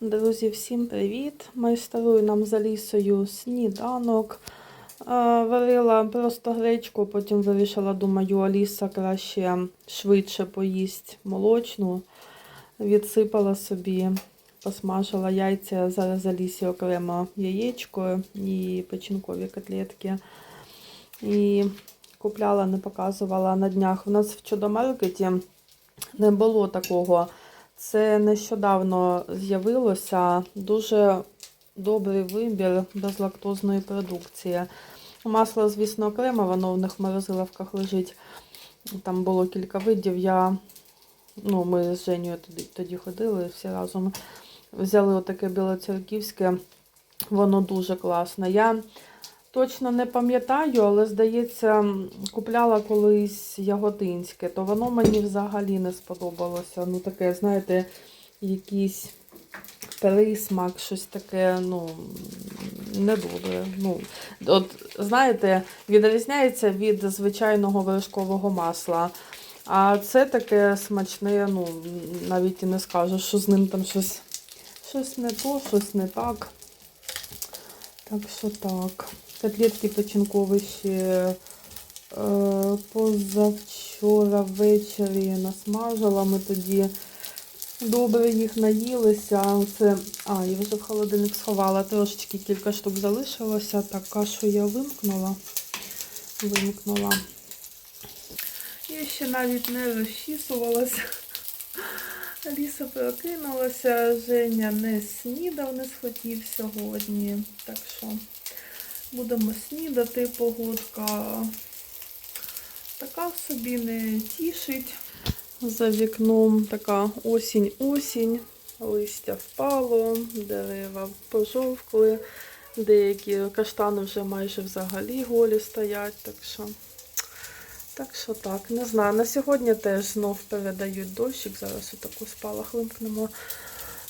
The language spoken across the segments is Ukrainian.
Друзі, всім привіт! Майструю нам за лісою сніданок. Е, Варила просто гречку, потім вирішила, думаю, Аліса краще швидше поїсть молочну. Відсипала собі, посмажила яйця, зараз за лісі окремо яєчко і печінкові котлетки. І купляла, не показувала на днях. У нас в чудомаркеті не було такого. Це нещодавно з'явилося дуже добрий вибір безлактозної продукції. Масло, звісно, окремо, воно в них в морозиловках лежить. Там було кілька видів. Я, ну, ми з Женєю тоді, тоді ходили всі разом. Взяли отаке білоцерківське, воно дуже класне. Я точно не пам'ятаю, але здається, купляла колись яготинське, то воно мені взагалі не сподобалося. Ну, таке, знаєте, якийсь присмак, щось таке, ну, недобре. Ну, от, знаєте, відрізняється від звичайного вершкового масла. А це таке смачне, ну, навіть і не скажу, що з ним там щось, щось не то, щось не так. Так що так. Котлетки ще е, позавчора ввечері насмажила. Ми тоді добре їх наїлися. Це, а, я вже в холодильник сховала. Трошечки кілька штук залишилося. Так, кашу я вимкнула. Вимкнула. Я ще навіть не розчісувалася. Аліса прокинулася, Женя не снідав, не схотів сьогодні. Так що будемо снідати, погодка така собі не тішить. За вікном така осінь-осінь, листя впало, дерева пожовкли, деякі каштани вже майже взагалі голі стоять. Так що, так що так, не знаю. На сьогодні теж знов передають дощик. Зараз отаку спалах вимкнемо.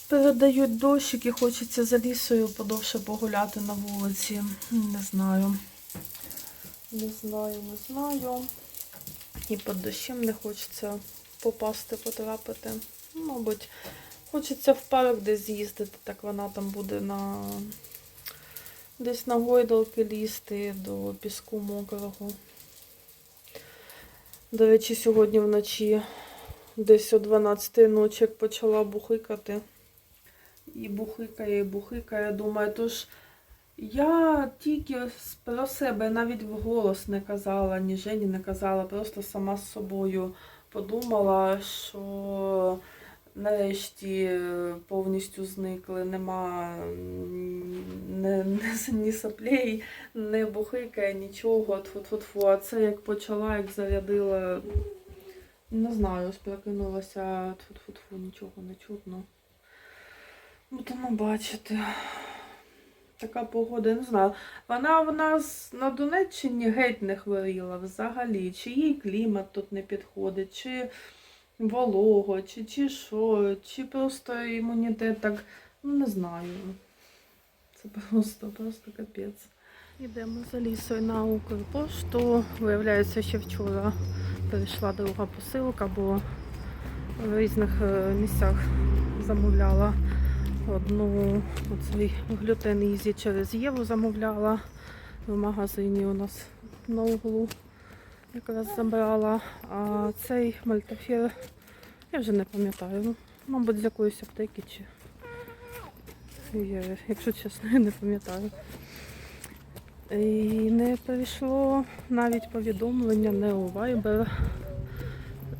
Передають дощик і хочеться за лісою подовше погуляти на вулиці. Не знаю. Не знаю, не знаю. І під дощем не хочеться попасти, потрапити. Мабуть, хочеться в парк десь з'їздити, так вона там буде на десь на гойдалки лізти до піску мокрого. До речі, сьогодні вночі десь о 12 ночі як почала бухикати. І бухикає, і бухикає. Думаю, тож я тільки про себе навіть вголос не казала, ні Жені не казала, просто сама з собою подумала, що нарешті повністю зникли, нема ні, ні соплей, не бухикає, нічого. Тфу-тфу-тфу. А це як почала, як зарядила, не знаю, ось прокинулася, тфу-тфу-тфу, нічого не чутно. Будемо бачити. Така погода, не знаю. Вона в нас на Донеччині геть не хворіла взагалі. Чи їй клімат тут не підходить, чи волого, чи, чи що, чи просто імунітет так, ну не знаю. Це просто, просто капець. Йдемо за лісою на Укрпошту. Виявляється, ще вчора прийшла друга посилка, бо в різних е, місцях замовляла. Одну оцей глютен ізі через Єву замовляла. В магазині у нас на углу якраз забрала. А цей мальтафір, я вже не пам'ятаю, ну, мабуть, з якоїсь аптеки чи. Я, якщо чесно, я не пам'ятаю. І не прийшло навіть повідомлення не у Viber,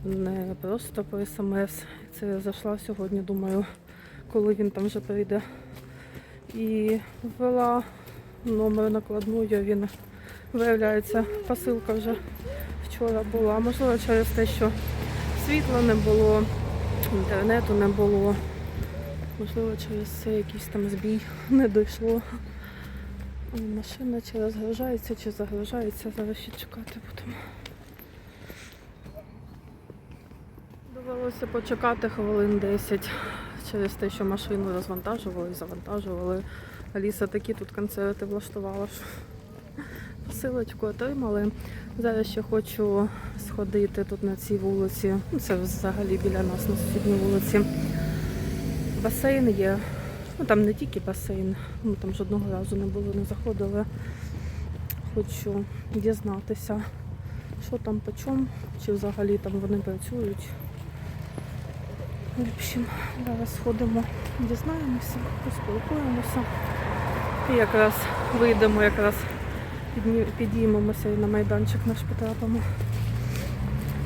не просто по смс. Це я зайшла сьогодні, думаю коли він там вже прийде. І ввела номер накладною, він виявляється, посилка вже вчора була. Можливо, через те, що світла не було, інтернету не було. Можливо, через це якийсь там збій не дійшло. Машина чи розгружається, чи загружається, зараз ще чекати будемо. Довелося почекати хвилин 10 через те, що машину розвантажували і завантажували. Аліса такі тут концерти влаштувала, що посилочку отримали. Зараз ще хочу сходити тут на цій вулиці. Ну, Це взагалі біля нас на сусідній вулиці. Басейн є, Ну там не тільки басейн, ми там жодного разу не були, не заходили. Хочу дізнатися, що там по чому, чи взагалі там вони працюють. В общем, зараз сходимо, дізнаємося, поспілкуємося. І якраз вийдемо, якраз підіймемося і на майданчик наш потрапимо.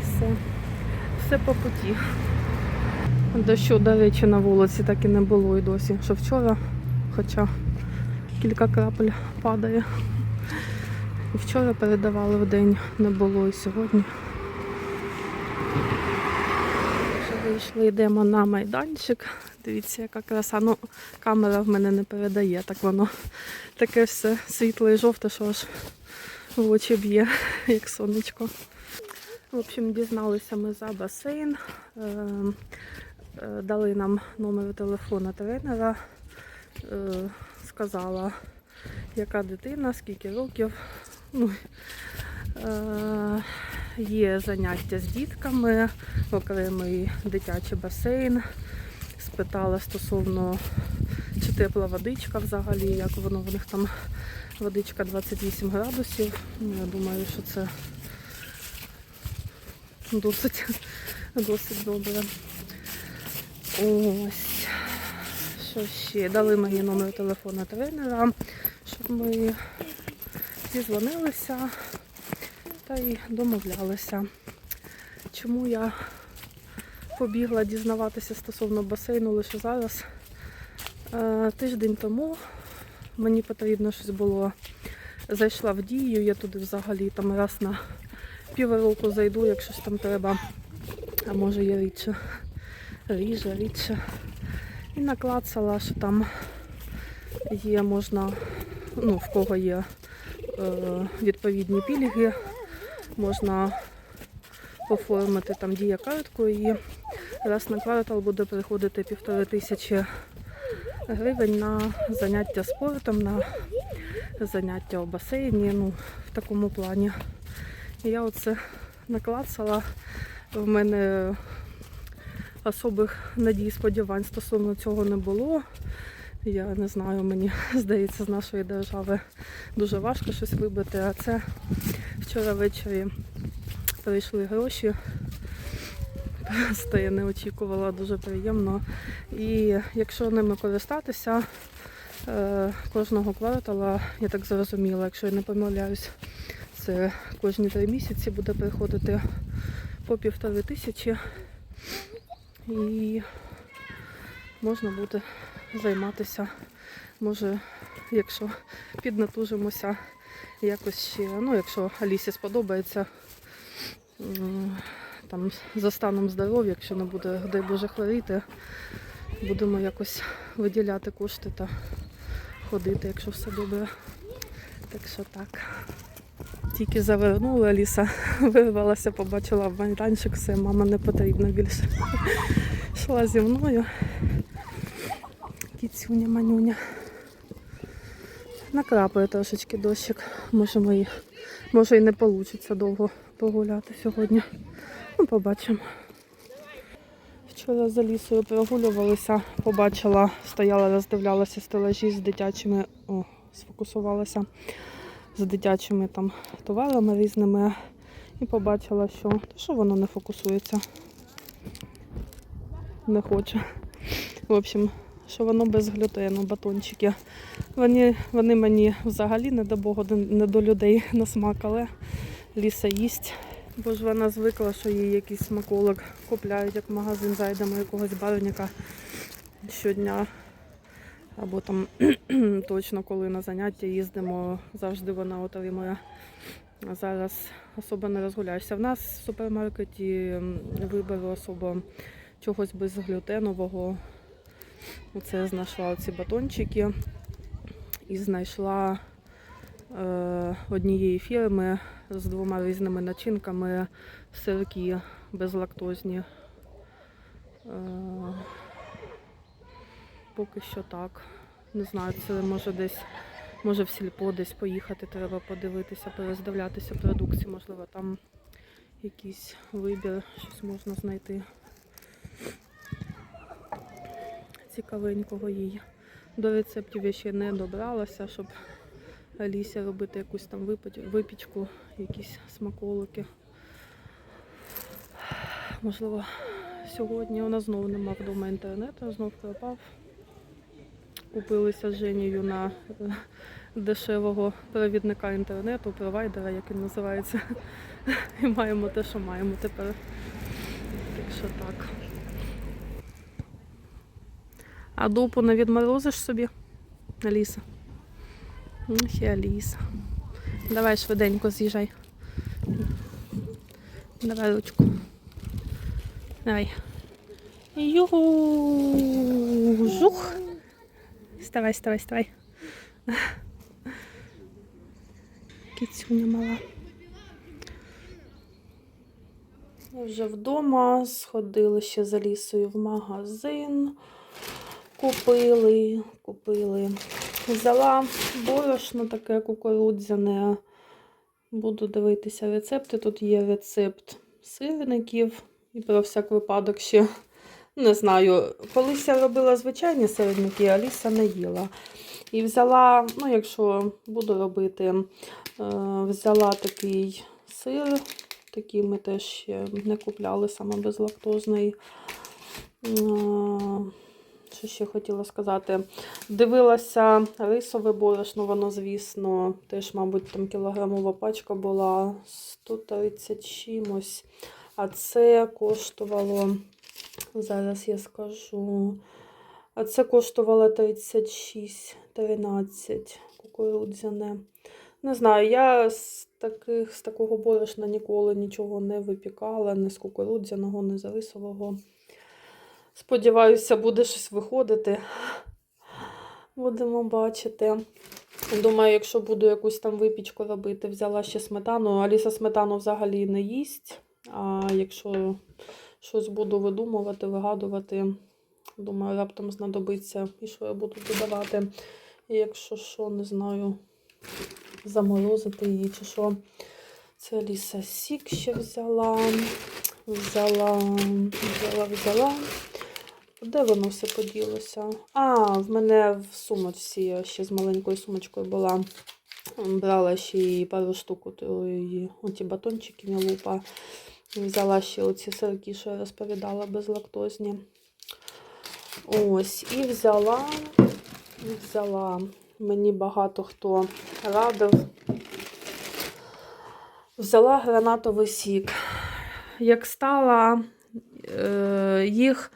Все, все по путі. Дощу, до речі, на вулиці так і не було і досі, що вчора, хоча кілька крапель падає. І вчора передавали в день, не було і сьогодні. Вже вийшли, йдемо на майданчик. Дивіться, яка краса. Ну, камера в мене не передає, так воно таке все світле і жовте, що аж в очі б'є, як сонечко. В общем, дізналися ми за басейн. Е, е, Дали нам номер телефона тренера. Е, Сказала, яка дитина, скільки років. Ну, Є заняття з дітками, окремий дитячий басейн. Спитала стосовно чи тепла водичка взагалі, як воно в них там водичка 28 градусів. Ну, я думаю, що це досить, досить добре. Ось. Що ще? Дали мені номер телефона тренера, щоб ми зізвонилися та й домовлялися. Чому я побігла дізнаватися стосовно басейну лише зараз? Е, Тиждень тому мені потрібно щось було. Зайшла в дію, я туди взагалі там раз на півроку зайду, якщо ж там треба, а може є рідше, ріже, рідше. І наклацала, що там є, можна, ну, в кого є е, відповідні пільги, можна оформити там дія картку і раз на квартал буде приходити півтори тисячі гривень на заняття спортом, на заняття у басейні, ну, в такому плані. Я оце наклацала. В мене особих надій, сподівань стосовно цього не було. Я не знаю, мені здається, з нашої держави дуже важко щось вибити. А це вчора ввечері прийшли гроші. Просто я не очікувала, дуже приємно. І якщо ними користатися е, кожного квартала, я так зрозуміла, якщо я не помиляюсь, це кожні три місяці буде приходити по півтори тисячі. І можна буде займатися, може, якщо піднатужимося, якось ще, ну, якщо Алісі сподобається, там за станом здоров'я, якщо не буде, дай Боже, хворіти, будемо якось виділяти кошти та ходити, якщо все добре. Так що так. Тільки завернула, Аліса вирвалася, побачила в майданчик, все, мама не потрібна більше. Йшла зі мною. Кіцюня, манюня. Накрапає трошечки дощик. Може, ми, може і не вийде довго погуляти сьогодні. Ну, побачимо. Вчора за лісою прогулювалися, побачила, стояла, роздивлялася стелажі з дитячими, о, сфокусувалася з дитячими там товарами різними і побачила, що що воно не фокусується. Не хоче. В общем, що воно без глютену, батончики. Вони, вони мені взагалі не до Бога, не до людей на смак, але ліса їсть. Бо ж вона звикла, що їй якийсь смаколик купляють, як в магазин зайдемо якогось барвника щодня. Або там точно коли на заняття їздимо, завжди вона отримує. А зараз особо не розгуляєшся. В нас в супермаркеті вибору особо чогось безглютенового. Оце знайшла оці батончики і знайшла е, однієї фірми з двома різними начинками сирки безлактозні. Е, поки що так. Не знаю, це може десь, може в сільпо десь поїхати, треба подивитися, перездивлятися продукцію, можливо, там якийсь вибір, щось можна знайти цікавенького їй. До рецептів я ще не добралася, щоб Алісі робити якусь там випічку, якісь смаколики. Можливо, сьогодні нас знову нема вдома інтернету, знов пропав. Купилися з Женєю на е, дешевого провідника інтернету, провайдера, як він називається. І маємо те, що маємо тепер. Так так. А дупу не відморозиш собі? Аліса. Ну, ще Аліса. Давай швиденько з'їжджай. Давай ручку. Давай. Ю. Жух. Вставай, вставай, вставай. Кіцюня мала. Вже вдома, сходили ще за лісою в магазин. Купили, купили. Взяла борошно таке кукурудзяне. Буду дивитися рецепти. Тут є рецепт сирників. І про всяк випадок ще не знаю. Колись я робила звичайні сирники, а Аліса не їла. І взяла, ну, якщо буду робити, е, взяла такий сир. Такий ми теж ще не купляли саме безлактозний. Що ще хотіла сказати? Дивилася рисове борошно, воно, звісно, теж, мабуть, там кілограмова пачка була 130 чимось. А це коштувало, зараз я скажу, а це коштувало 36-13 кукурудзяне. Не знаю, я з, таких, з такого борошна ніколи нічого не випікала, ні з кукурудзяного, ні з рисового. Сподіваюся, буде щось виходити. Будемо бачити. Думаю, якщо буду якусь там випічку робити, взяла ще сметану. Аліса сметану взагалі не їсть. А якщо щось буду видумувати, вигадувати, думаю, раптом знадобиться і що я буду додавати. І якщо що, не знаю, заморозити її чи що. Це Аліса сік ще взяла. Взяла, взяла, взяла. Де воно все поділося? А, в мене в сумочці я ще з маленькою сумочкою була. Брала ще і пару штук отої- оті батончики мілупа. Взяла ще оці сирки, що я розповідала, безлактозні. Ось, і взяла, взяла. Мені багато хто радив. Взяла гранатовий сік. Як стала е, їх,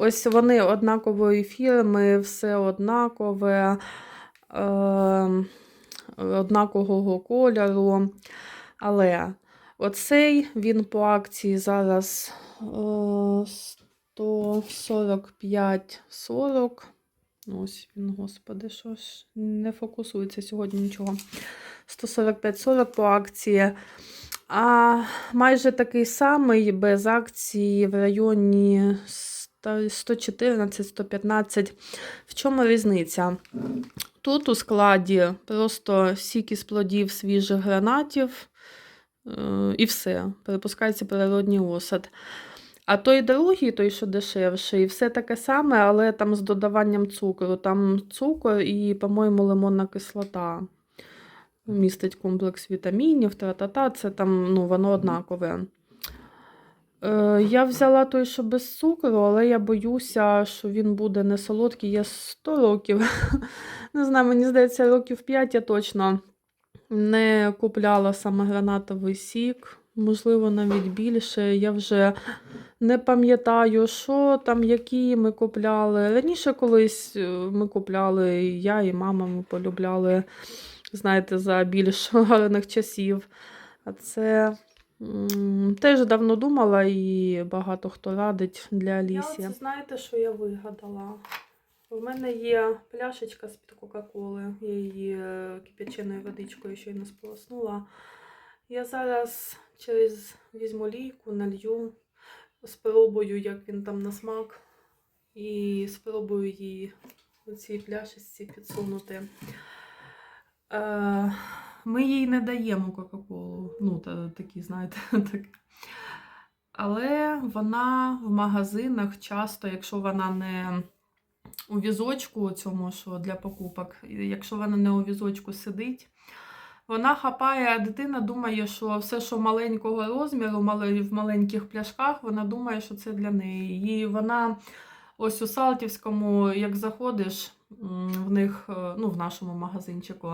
ось вони однакової фірми, все однакове, е, однакового кольору. Але оцей він по акції зараз е, 145,40. Ось він, господи, що ж не фокусується сьогодні нічого. 145,40 по акції. А майже такий самий без акції в районі 114-115. В чому різниця? Тут у складі просто сік із плодів свіжих гранатів е, і все. Перепускається природній осад. А той другий, той, що дешевший, все таке саме, але там з додаванням цукру. Там цукор і, по-моєму, лимонна кислота. Містить комплекс вітамінів, та-та-та, це там, ну, воно однакове. Е, я взяла той, що без цукру, але я боюся, що він буде не солодкий. Я 100 років. Не знаю, мені здається, років 5 я точно не купляла саме гранатовий сік. Можливо, навіть більше. Я вже не пам'ятаю, що там, які ми купляли. Раніше колись е, ми купляли, я і мама ми полюбляли, знаєте, за більш гарних часів. А це теж давно думала і багато хто радить для Алісі. Я знаєте, що я вигадала? У мене є пляшечка з-під Кока-Коли. Я її е, кип'яченою водичкою щойно сполоснула. Я зараз через візьму лійку, налью, спробую, як він там на смак, і спробую її у цій пляшечці підсунути. Е, ми їй не даємо Кока-Колу. Ну, та, такі, знаєте, так. Але вона в магазинах часто, якщо вона не у візочку цьому, що для покупок. Якщо вона не у візочку сидить, вона хапає, а дитина думає, що все, що маленького розміру, в маленьких пляшках, вона думає, що це для неї. І вона ось у Салтівському, як заходиш, в них, е, ну, в нашому магазинчику,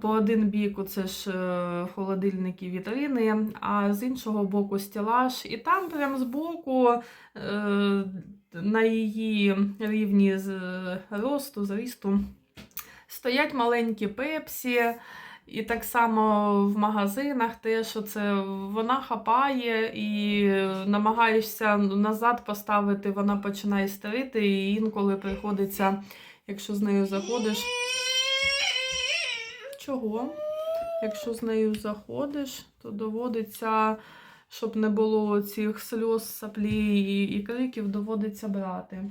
по один бік це ж е, холодильники вітрини, а з іншого боку стелаж. І там прям збоку е, на її рівні з е, росту, зрісту, стоять маленькі пепсі. І так само в магазинах теж це вона хапає і намагаєшся назад поставити, вона починає старити, і інколи приходиться, якщо з нею заходиш. Чого? Якщо з нею заходиш, то доводиться, щоб не було цих сльоз, саплі і, і криків, доводиться брати.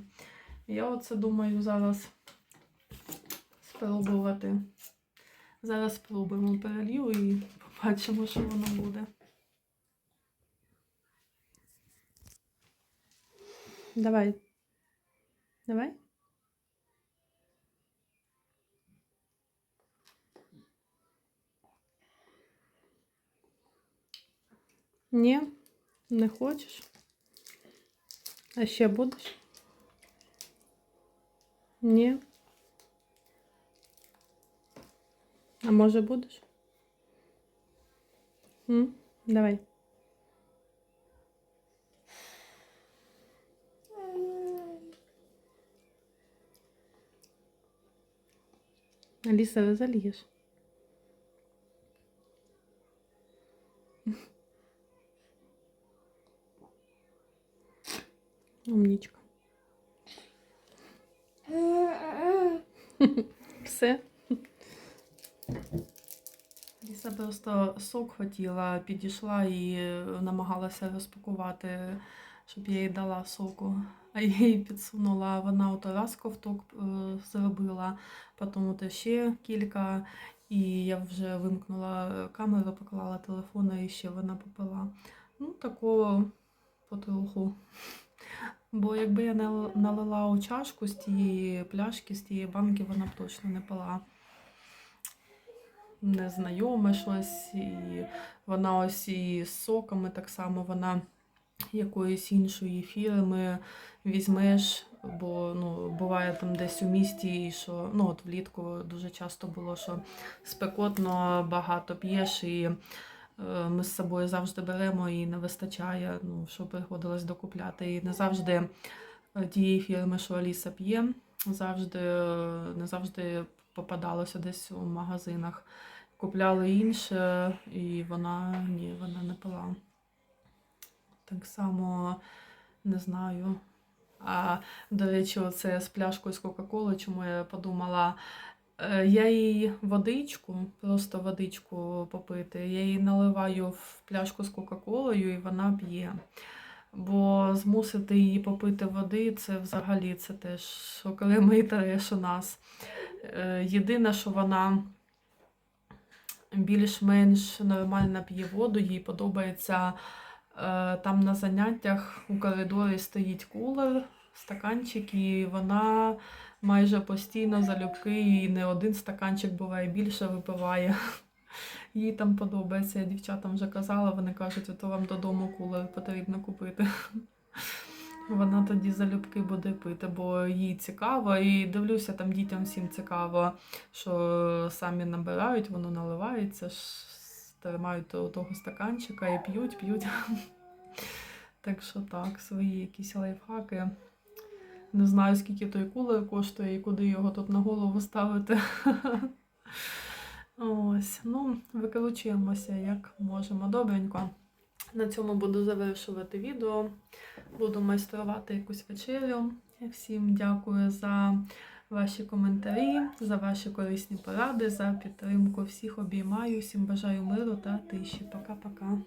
Я оце думаю зараз спробувати. Зараз спробуємо перелів і побачимо, що воно буде. Давай. Давай. Ні, не хочеш. А ще будеш? Ні. А може будеш? М? Давай. Аліса, зальєш. Умнічка. Все. Ліса просто сок хотіла, підійшла і намагалася розпакувати, щоб я їй дала соку. А я їй підсунула, вона ото раз ковток е, зробила, потім ото ще кілька, і я вже вимкнула камеру, поклала телефон, і ще вона попила. Ну, такого потроху. Бо якби я нал- налила у чашку з тієї пляшки, з тієї банки, вона б точно не пила. Незнайоме щось, і вона ось і з соками так само вона якоїсь іншої фірми візьмеш, бо ну, буває там десь у місті, і що ну, от влітку дуже часто було, що спекотно багато п'єш, і ми з собою завжди беремо і не вистачає, ну, що приходилось докупляти. І не завжди е, тієї фірми, що Аліса п'є, завжди, е, не завжди попадалося десь у магазинах. Купляли інше, і вона ні, вона не пила. Так само не знаю. А, до речі, оце з пляшкою з Кока-Коли, чому я подумала. Е, Я їй водичку, просто водичку попити. Я її наливаю в пляшку з Кока-Колою і вона п'є. Бо змусити її попити води, це взагалі це теж окремий треш у нас. Е, Єдине, що вона більш-менш нормально п'є воду, їй подобається. е, Там на заняттях у коридорі стоїть кулер, стаканчик, і вона майже постійно залюбки, і не один стаканчик буває більше випиває. Їй там подобається. Я дівчатам вже казала, вони кажуть, ото вам додому кулер потрібно купити. Вона тоді залюбки буде пити, бо їй цікаво, і дивлюся, там дітям всім цікаво, що самі набирають, воно наливається, тримають того стаканчика і п'ють, п'ють. Так що так, свої якісь лайфхаки. Не знаю, скільки той кулер коштує і куди його тут на голову ставити. Ось, ну, викручуємося як можемо. Добренько. На цьому буду завершувати відео. Буду майструвати якусь вечерю. Всім дякую за ваші коментарі, за ваші корисні поради, за підтримку. Всіх обіймаю, всім бажаю миру та тиші. Пока-пока.